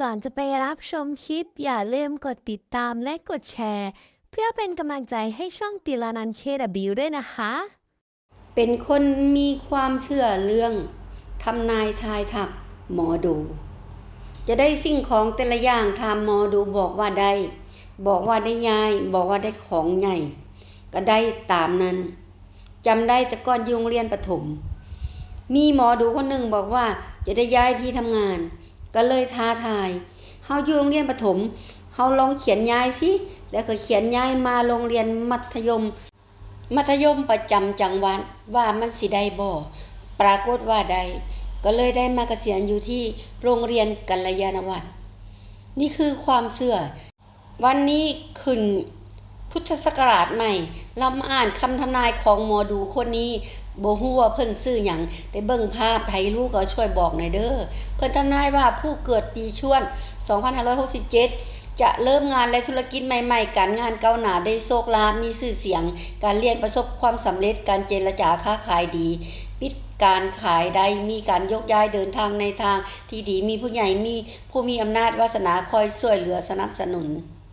ก่อนจะไปรับชมคลิป อย่าลืมกดติดตามและกดแชร์ เพื่อเป็นกำลังใจให้ช่องติลานันเคดบิวด้วยนะคะ เป็นคนมีความเชื่อเรื่องทำนายทายทักหมอดู จะได้สิ่งของแต่ละอย่างทำหมอดูบอกว่าได้ บอกว่าได้ยาย บอกว่าได้ของใหญ่ ก็ได้ตามนั้นจำได้แต่ก่อนยุงเรียนประถม มีหมอดูคนหนึ่งบอกว่าจะได้ย้ายที่ทำงาน ก็เลยท้าทายเฮาอยู่โรงเรียนประถมเฮาลองเขียนย้ายสิแล้วก็เขียนย้ายมาโรงเรียนมัธยม มัธยมประจำจังหวัดว่ามันสิได้บ่ปรากฏว่าได้ก็เลยได้มาเกษียณอยู่ที่โรงเรียนกัลยาณวัฒน์นี่คือความเชื่อ วันนี้ขึ้นพุทธศักราชใหม่ เรามาอ่านคำทำนายของหมอดูคนนี้ บ่ฮู้ว่าเพิ่นซื้อหยังแต่เบิ่งภาพไทยลูกก็ช่วยบอกหน่อยเด้อเพิ่นทำนายว่าผู้เกิดปีชวด 2567 จะเริ่มงานและธุรกิจใหม่ๆ การงานก้าวหน้าได้โชคลาภมีชื่อเสียง การเรียนประสบความสำเร็จการเจรจาค้าขายดี ปิดการขายได้มีการยกย้ายเดินทางในทางที่ดีมีผู้ใหญ่มีผู้มีอำนาจวาสนาคอยช่วยเหลือสนับสนุน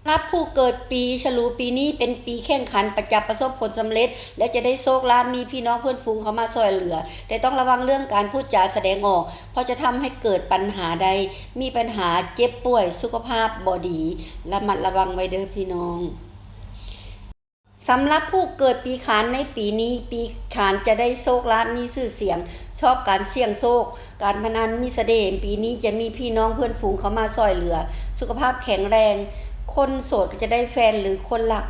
รับผู้เกิดปีฉลูปีนี้เป็นปีแข่งขันประจับประสบผลสำเร็จ และจะได้โชคลาภมีพี่น้องเพื่อนฝูงเขามาช่วยเหลือ แต่ต้องระวังเรื่องการพูดจาแสดงออก เพราะจะทำให้เกิดปัญหาใด มีปัญหาเจ็บป่วยสุขภาพบอดีระมัดระวังไว้เด้อพี่น้องสำหรับผู้เกิดปีขานในปีนี้ ปีขานจะได้โชคลาภมีชื่อเสียง ชอบการเสี่ยงโชค การพนันมีเสน่ห์ปีนี้จะมีพี่น้องเพื่อนฝูงเขามาซอยเหลือ สุขภาพแข็งแรง คนโสดก็จะได้แฟนหรือคนหลัก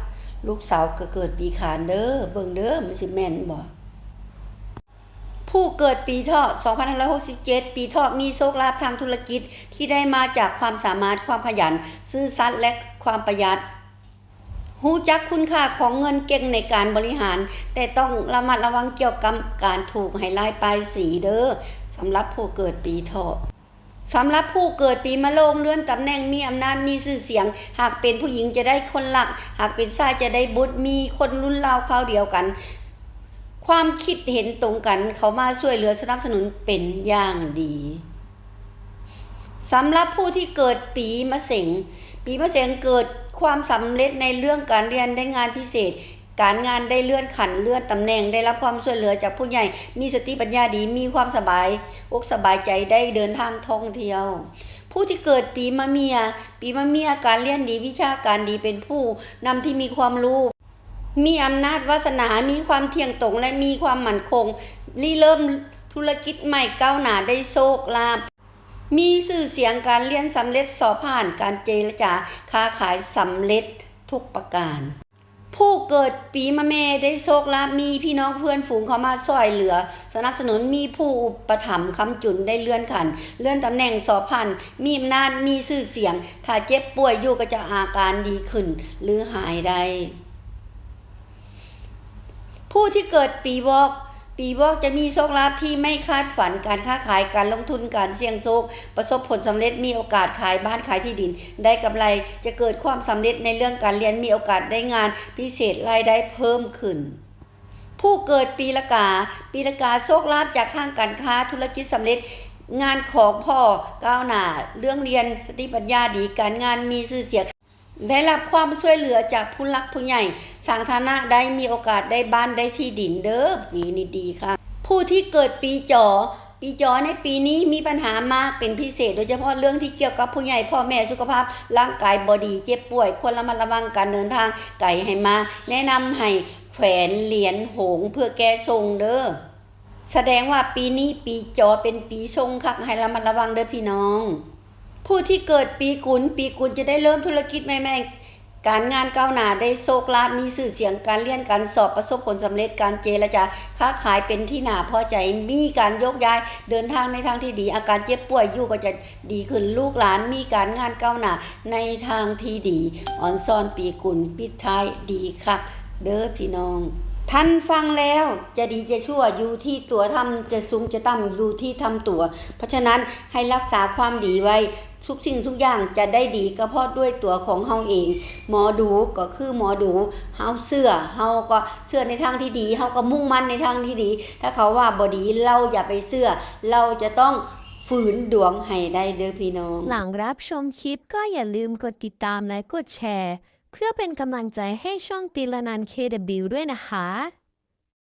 ลูกสาวก็เกิดปีขานเด้อเบิ่งเด้อมันสิแม่นบ่ผู้เกิดปีเถาะ2567 ปีเถาะมีโชคลาภทางธุรกิจที่ได้มาจากความสามารถความขยัน ซื่อสัตย์และความประหยัดหูจักคุณค่าของเงินเก่งในการบริหาร แต่ต้องระมัดระวังเกี่ยวกับการถูกให้ลายปลายสีเด้อสำหรับผู้เกิดปีเถาะ สำหรับผู้เกิดปีมะโรงเลื่อนตำแหน่งมีอำนาจมีชื่อเสียง หากเป็นผู้หญิงจะได้คนหลัก หากเป็นชายจะได้บุตรมีคนรุ่นราวคราวเดียวกัน ความคิดเห็นตรงกันเขามาช่วยเหลือสนับสนุนเป็นอย่างดีสำหรับผู้ที่เกิดปีมะเสงปีมะเสงเกิดความสำเร็จในเรื่องการเรียนได้งานพิเศษ การงานได้เลื่อนขันเลื่อนตำแหน่งได้รับความช่วยเหลือจากผู้ใหญ่ มีสติปัญญาดีมีความสบายอกสบายใจได้เดินทางท่องเที่ยว ผู้ที่เกิดปีมะเมีย ปีมะเมียการเรียนดีวิชาการดีเป็นผู้นำที่มีความรู้มีอำนาจวาสนา มีความเที่ยงตรงและมีความมั่นคงรีเริ่มธุรกิจใหม่ก้าวหน้าได้โชคลาภมีสื่อเสียงการเรียนสำเร็จสอบผ่านการเจรจาค้าขายสำเร็จทุกประการ ผู้เกิดปีมะเมได้โชคลาภมีพี่น้องเพื่อนฝูงเขามาช่วยเหลือ สนับสนุนมีผู้ประถมคำจุนได้เลื่อนขัน เลื่อนตำแหน่งสอบผ่านมีอำนาจมีชื่อเสียง ถ้าเจ็บป่วยอยู่ก็จะอาการดีขึ้น หรือหายได้ผู้ที่เกิดปีวอก ปีวอกจะมีโชคลาภที่ไม่คาดฝันการค้าขายการลงทุนการเสี่ยงโชคประสบผลสำเร็จมีโอกาสขายบ้านขายที่ดิน ได้กำไรจะเกิดความสำเร็จในเรื่องการเรียนมีโอกาสได้งานพิเศษรายได้เพิ่มขึ้นผู้เกิดปีละกา ปีละกาโชคลาภจากทางการค้าธุรกิจสำเร็จ งานของพ่อก้าวหน้า เรื่องเรียนสติปัญญาดีการงานมีชื่อเสียง ได้รับความช่วยเหลือจากผู้หลักผู้ใหญ่สร้างฐานะได้มีโอกาสได้บ้านได้ที่ดินเด้อปีนี้ดีค่ะ ผู้ที่เกิดปีจอ ปีจอในปีนี้มีปัญหามากเป็นพิเศษ โดยเฉพาะเรื่องที่เกี่ยวกับผู้ใหญ่พ่อแม่สุขภาพ ร่างกายบอดีเจ็บป่วย ควรระมัดระวังการเดินทางไก่ให้มา แนะนำให้แขวนเหรียญหงเพื่อแก้ทรงเด้อแสดงว่าปีนี้ปีจอเป็นปีทรงคักให้ระมัดระวังเด้อพี่น้อง ผู้ที่เกิดปีกุลปีกุลจะได้เริ่มธุรกิจใหม่ๆ การงานก้าวหน้าได้โชคลาภมีสื่อเสียงการเรียนการสอบประสบผลสำเร็จการเจรจาค้าขายเป็นที่หนาพอใจมีการยกย้ายเดินทางในทางที่ดี อาการเจ็บป่วยอยู่ก็จะดีขึ้นลูกหลานมีการงานก้าวหน้าในทางที่ดีอ่อนซ่อนปีกุลปิดท้ายดีค่ะเด้อพี่น้องท่านฟังแล้วจะดีจะชั่วอยู่ที่ตัวทำจะสูงจะต่ำอยู่ที่ทำตัว เพราะฉะนั้นให้รักษาความดีไว้ทุกสิ่งทุกอย่างจะได้ดีก็เพราะด้วยตัวของเฮาเอง หมอดูก็คือหมอดูเฮาเชื่อเฮาก็เชื่อในทางที่ดีเฮาก็มุ่งมั่นในทางที่ดี ถ้าเขาว่าบ่ดีเราอย่าไปเชื่อเราจะต้องฝืนดวงให้ได้เด้อพี่น้อง หลังรับชมคลิปก็อย่าลืมกดติดตามและกดแชร์ เพื่อเป็นกำลังใจให้ช่องติลานัน KW ด้วยนะคะ